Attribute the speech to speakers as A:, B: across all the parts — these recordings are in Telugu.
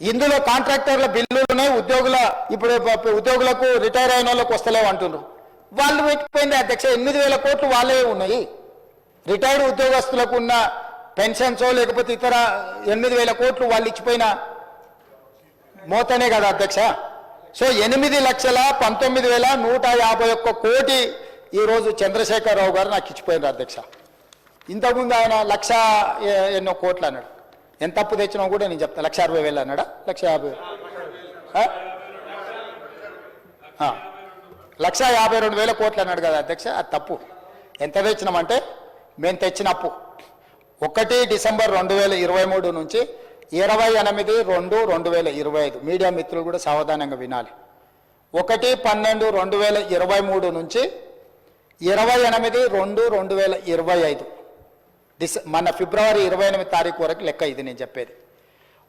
A: ఇందులో కాంట్రాక్టర్ల బిల్లులు ఉద్యోగుల ఇప్పుడు ఉద్యోగులకు రిటైర్ అయిన వాళ్ళకి వస్తలేవు అంటున్నారు వాళ్ళు పెట్టిపోయింది అధ్యక్ష ఎనిమిది వేల కోట్లు వాళ్ళే ఉన్నాయి. రిటైర్డ్ ఉద్యోగస్తులకు ఉన్న పెన్షన్స్ లేకపోతే ఇతర ఎనిమిది వేల కోట్లు వాళ్ళు ఇచ్చిపోయిన మోతనే కదా అధ్యక్ష. సో ఎనిమిది లక్షల పంతొమ్మిది వేల నూట యాభై ఒక్క కోటి ఈరోజు చంద్రశేఖరరావు గారు నాకు ఇచ్చిపోయినారు అధ్యక్ష. ఇంతకుముందు ఆయన లక్ష ఎన్నో కోట్లు అన్నాడు. ఎంత అప్పు తెచ్చినా కూడా నేను చెప్తాను లక్ష అరవై వేలు అన్నాడా? లక్ష యాభై. లక్ష యాభై రెండు వేల కోట్లు అన్నాడు కదా అధ్యక్ష అది తప్పు. ఎంత తెచ్చినామంటే మేము తెచ్చిన అప్పు. ఒకటి డిసెంబర్ రెండు వేల ఇరవై మూడు నుంచి ఇరవై ఎనిమిది రెండు రెండు వేల ఇరవై ఐదు. మీడియా మిత్రులు కూడా సావధానంగా వినాలి. ఒకటి పన్నెండు రెండు వేల ఇరవై మూడు నుంచి ఇరవై ఎనిమిది రెండు రెండు వేల ఇరవై ఐదు. డిస మన ఫిబ్రవరి ఇరవై ఎనిమిది తారీఖు వరకు లెక్క ఇది నేను చెప్పేది.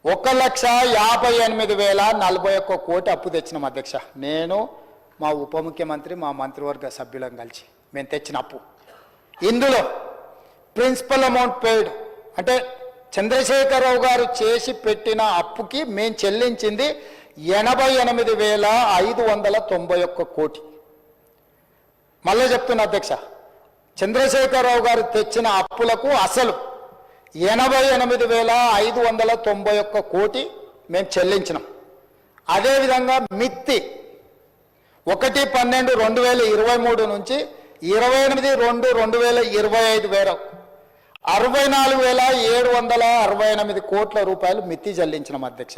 A: ఒక లక్ష యాభై ఎనిమిది వేల నలభై ఒక్క కోటి అప్పు తెచ్చినాం అధ్యక్ష. నేను మా ఉప ముఖ్యమంత్రి మా మంత్రివర్గ సభ్యులం కలిసి మేము తెచ్చిన అప్పు. ఇందులో ప్రిన్సిపల్ అమౌంట్ పెయిడ్ అంటే చంద్రశేఖరరావు గారు చేసి పెట్టిన అప్పుకి మేము చెల్లించింది ఎనభై ఎనిమిది వేల ఐదు వందల తొంభై ఒక్క కోటి. మళ్ళీ చెప్తున్నా అధ్యక్ష. చంద్రశేఖరరావు గారు తెచ్చిన అప్పులకు అసలు ఎనభై ఎనిమిది వేల ఐదు వందల తొంభై ఒక్క కోటి మేము చెల్లించినాం. అదేవిధంగా మిత్తి ఒకటి పన్నెండు రెండు వేల ఇరవై మూడు నుంచి ఇరవై ఎనిమిది రెండు రెండు వేల ఇరవై ఐదు వేల అరవై నాలుగు వేల ఏడు వందల అరవై ఎనిమిది కోట్ల రూపాయలు మిత్తి చెల్లించినాం అధ్యక్ష.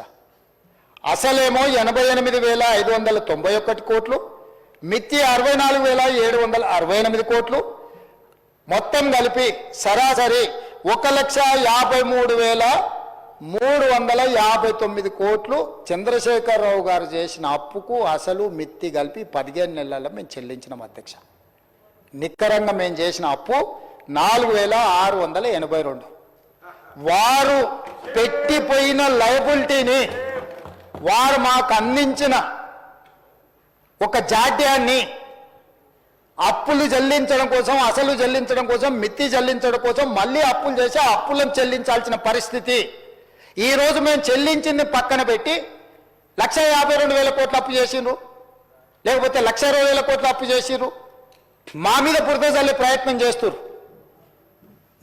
A: అసలేమో ఎనభై ఎనిమిది వేల ఐదు వందల తొంభై ఒకటి కోట్లు మిత్తి అరవై నాలుగు వేల ఏడు వందల అరవై ఎనిమిది కోట్లు మొత్తం కలిపి సరాసరి ఒక లక్ష యాభై మూడు వేల మూడు వందల యాభై తొమ్మిది కోట్లు చంద్రశేఖరరావు గారు చేసిన అప్పుకు అసలు మిత్తి కలిపి పదిహేను నెలల్లో మేము చెల్లించినాం అధ్యక్ష. నిక్కరంగా మేము చేసిన అప్పు నాలుగు వేల ఆరు వందల ఎనభై రెండు. వారు పెట్టిపోయిన లయబిలిటీని వారు మాకు అందించిన ఒక జాడ్యాన్ని అప్పులు చెల్లించడం కోసం అసలు చెల్లించడం కోసం మిత్తి చెల్లించడం కోసం మళ్ళీ అప్పులు చేసి అప్పులను చెల్లించాల్సిన పరిస్థితి. ఈ రోజు మేము చెల్లించింది పక్కన పెట్టి లక్ష యాభై రెండు వేల కోట్లు అప్పు చేసిండ్రు. లేకపోతే లక్ష ఇరవై వేల కోట్లు అప్పు చేసిర్రు మా మీద బురద చల్లే ప్రయత్నం చేస్తురు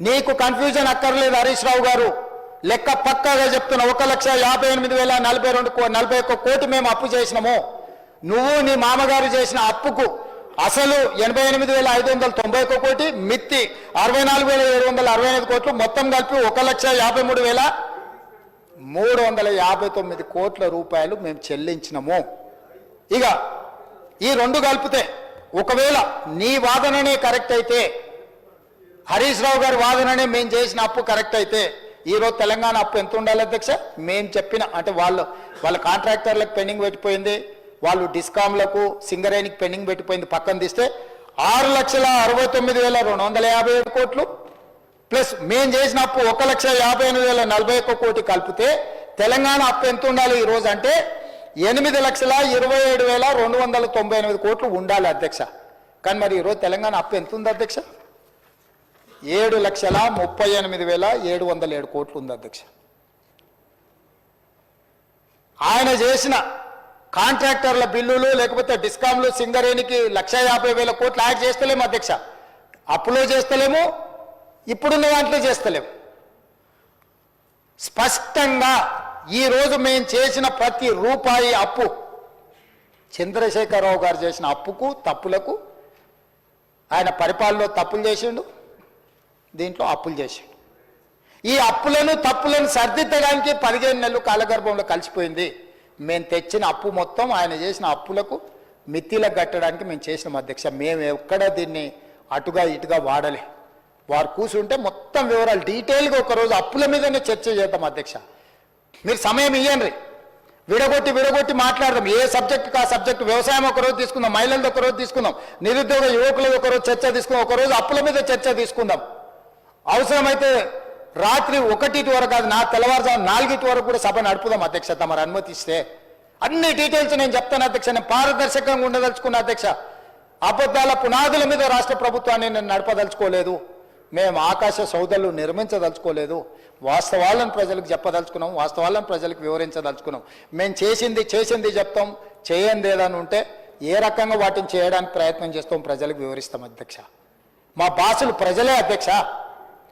A: నీకు కన్ఫ్యూజన్ అక్కర్లేదు హరీష్ రావు గారు. లెక్క పక్కాగా చెప్తున్నా ఒక లక్ష యాభై ఎనిమిది వేల నలభై రెండు కో- నలభై ఒక్క కోటి మేము అప్పు చేసినాము. నువ్వు నీ మామగారు చేసిన అప్పుకు అసలు ఎనభై ఎనిమిది వేల ఐదు వందల తొంభై ఒక కోటి మిత్తి అరవై నాలుగు వేల ఏడు వందల అరవై ఐదు కోట్లు మొత్తం కలిపి ఒక లక్ష యాభై మూడు వేల మూడు వందల యాభై తొమ్మిది కోట్ల రూపాయలు మేము చెల్లించినము. ఇక ఈ రెండు కలిపితే ఒకవేళ నీ వాదననే కరెక్ట్ అయితే హరీష్ రావు గారి వాదననే మేము చేసిన అప్పు కరెక్ట్ అయితే ఈరోజు తెలంగాణ అప్పు ఎంత ఉండాలి అధ్యక్ష? మేము చెప్పిన అంటే వాళ్ళు వాళ్ళ కాంట్రాక్టర్లకు పెండింగ్ పెట్టిపోయింది వాళ్ళు డిస్కామ్లకు సింగరేణికి పెండింగ్ పెట్టిపోయింది పక్కన తీస్తే ఆరు లక్షల అరవై తొమ్మిది వేల రెండు వందల యాభై ఏడు కోట్లు ప్లస్ మేము చేసిన అప్పు ఒక లక్ష యాభై ఎనిమిది వేల నలభై ఒక్క కోటి కలిపితే తెలంగాణ అప్పు ఎంత ఉండాలి ఈరోజు అంటే ఎనిమిది లక్షల ఇరవై ఏడు వేల రెండు వందల తొంభై ఎనిమిది కోట్లు ఉండాలి అధ్యక్ష. కానీ మరి ఈరోజు తెలంగాణ అప్పు ఎంత ఉంది అధ్యక్ష? ఏడు లక్షల ముప్పై ఎనిమిది వేల ఏడు వందల ఏడు కోట్లు ఉంది అధ్యక్ష. ఆయన చేసిన కాంట్రాక్టర్ల బిల్లులు లేకపోతే డిస్కామ్లు సింగరేణికి లక్ష యాభై వేల కోట్లు యాడ్ చేస్తలేము అధ్యక్ష. అప్పులో చేస్తలేము ఇప్పుడున్న దాంట్లో చేస్తలేము. స్పష్టంగా ఈ రోజు మేము చేసిన ప్రతి రూపాయి అప్పు చంద్రశేఖరరావు గారు చేసిన అప్పుకు తప్పులకు ఆయన పరిపాలనలో తప్పులు చేసిండు దీంట్లో అప్పులు చేసిండు. ఈ అప్పులను తప్పులను సర్దిద్దడానికి పదిహేను నెలలు కాలగర్భంలో కలిసిపోయింది. మేము తెచ్చిన అప్పు మొత్తం ఆయన చేసిన అప్పులకు మిత్తిలకు కట్టడానికి మేము చేసినాం అధ్యక్ష. మేము ఎక్కడ దీన్ని అటుగా ఇటుగా వాడలే. వారు కూర్చుంటే మొత్తం వివరాలు డీటెయిల్గా ఒకరోజు అప్పుల మీదనే చర్చ చేద్దాం అధ్యక్ష. మీరు సమయం ఇయ్యండి. విడగొట్టి విడగొట్టి మాట్లాడదాం. ఏ సబ్జెక్ట్ ఆ సబ్జెక్ట్? వ్యవసాయం ఒకరోజు తీసుకుందాం. మహిళలది ఒకరోజు తీసుకుందాం. నిరుద్యోగ యువకులది ఒకరోజు చర్చ తీసుకుందాం. ఒకరోజు అప్పుల మీద చర్చ తీసుకుందాం. అవసరమైతే రాత్రి ఒకటిటి వరకు కాదు నా తెల్లవారుజాము నాలుగిటి వరకు కూడా సభ నడుపుదాం అధ్యక్ష తమరు అనుమతిస్తే. అన్ని డీటెయిల్స్ నేను చెప్తాను అధ్యక్ష నేను పారదర్శకంగా ఉండదలుచుకున్న అధ్యక్ష. అబద్ధాల పునాదుల మీద రాష్ట్ర ప్రభుత్వాన్ని నేను నడపదలుచుకోలేదు. మేము ఆకాశ సౌదలు నిర్మించదలుచుకోలేదు. వాస్తవాలను ప్రజలకు చెప్పదలుచుకున్నాం వాస్తవాలను ప్రజలకు వివరించదలుచుకున్నాం. మేము చేసింది చేసింది చెప్తాం చేయంది ఏదని ఉంటే ఏ రకంగా వాటిని చేయడానికి ప్రయత్నం చేస్తాం ప్రజలకు వివరిస్తాం అధ్యక్ష. మా బాసులు ప్రజలే అధ్యక్ష.